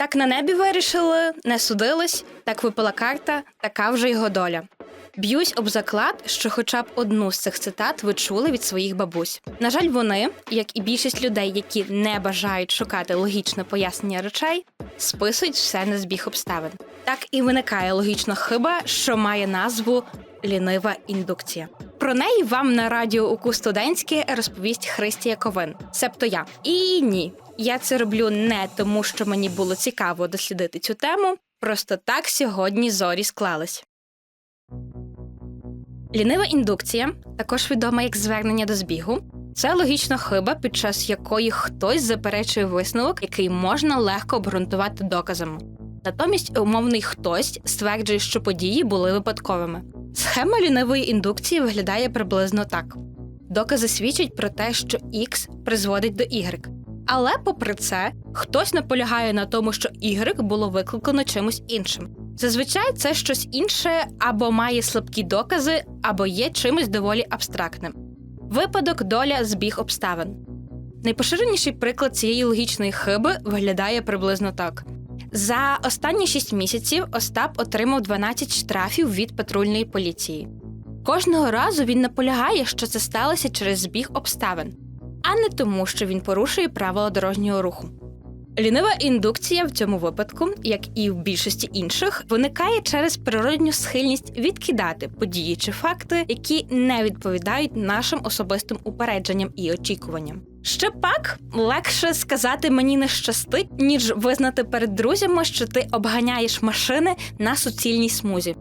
Так на небі вирішили, не судились, так випала карта, така вже його доля. Б'юсь об заклад, що хоча б одну з цих цитат ви чули від своїх бабусь. На жаль, вони, як і більшість людей, які не бажають шукати логічне пояснення речей, списують все на збіг обставин. Так і виникає логічна хиба, що має назву лінива індукція. Про неї вам на радіо УКУ студентське розповість Христія Ковин, себто я. І ні, я це роблю не тому, що мені було цікаво дослідити цю тему. Просто так сьогодні зорі склались. Лінива індукція, також відома як звернення до збігу, це логічна хиба, під час якої хтось заперечує висновок, який можна легко обґрунтувати доказами. Натомість умовний хтось стверджує, що події були випадковими. Схема лінивої індукції виглядає приблизно так: докази свідчать про те, що X призводить до Y. Але, попри це, хтось наполягає на тому, що Y було викликано чимось іншим. Зазвичай це щось інше або має слабкі докази, або є чимось доволі абстрактним. Випадок, доля, збіг обставин. Найпоширеніший приклад цієї логічної хиби виглядає приблизно так: за останні 6 місяців Остап отримав 12 штрафів від патрульної поліції. Кожного разу він наполягає, що це сталося через збіг обставин, а не тому, що він порушує правила дорожнього руху. Лінива індукція в цьому випадку, як і в більшості інших, виникає через природню схильність відкидати події чи факти, які не відповідають нашим особистим упередженням і очікуванням. Ще пак легше сказати мені не щастить, ніж визнати перед друзями, що ти обганяєш машини на суцільній смузі.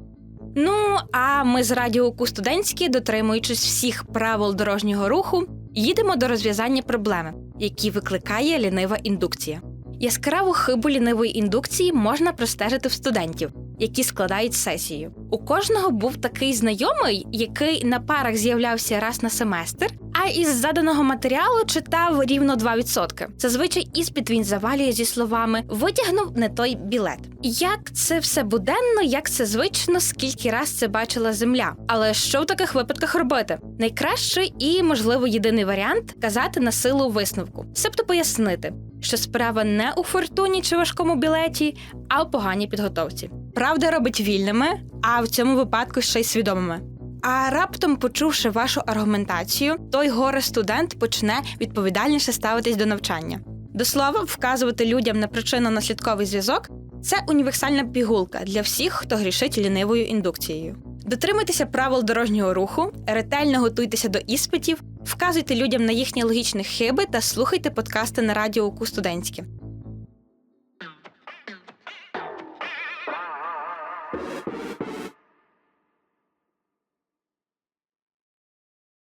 Ну а ми з радіо «Ку студентські, дотримуючись всіх правил дорожнього руху, їдемо до розв'язання проблеми, які викликає лінива індукція. Яскраву хибу лінивої індукції можна простежити в студентів, які складають сесію. У кожного був такий знайомий, який на парах з'являвся раз на семестр, а із заданого матеріалу читав рівно 2%. Зазвичай іспит він завалює зі словами витягнув не той білет. Як це все буденно, як це звично, скільки раз це бачила земля. Але що в таких випадках робити? Найкращий і, можливо, єдиний варіант казати на силу висновку, себто пояснити, що справа не у фортуні чи важкому білеті, а у поганій підготовці. Правда робить вільними, а в цьому випадку ще й свідомими. А раптом, почувши вашу аргументацію, той горе студент почне відповідальніше ставитись до навчання. До слова, вказувати людям на причинно-наслідковий зв'язок це універсальна пігулка для всіх, хто грішить лінивою індукцією. Дотримуйтеся правил дорожнього руху, ретельно готуйтеся до іспитів, вказуйте людям на їхні логічні хиби та слухайте подкасти на радіо УКУ студентське.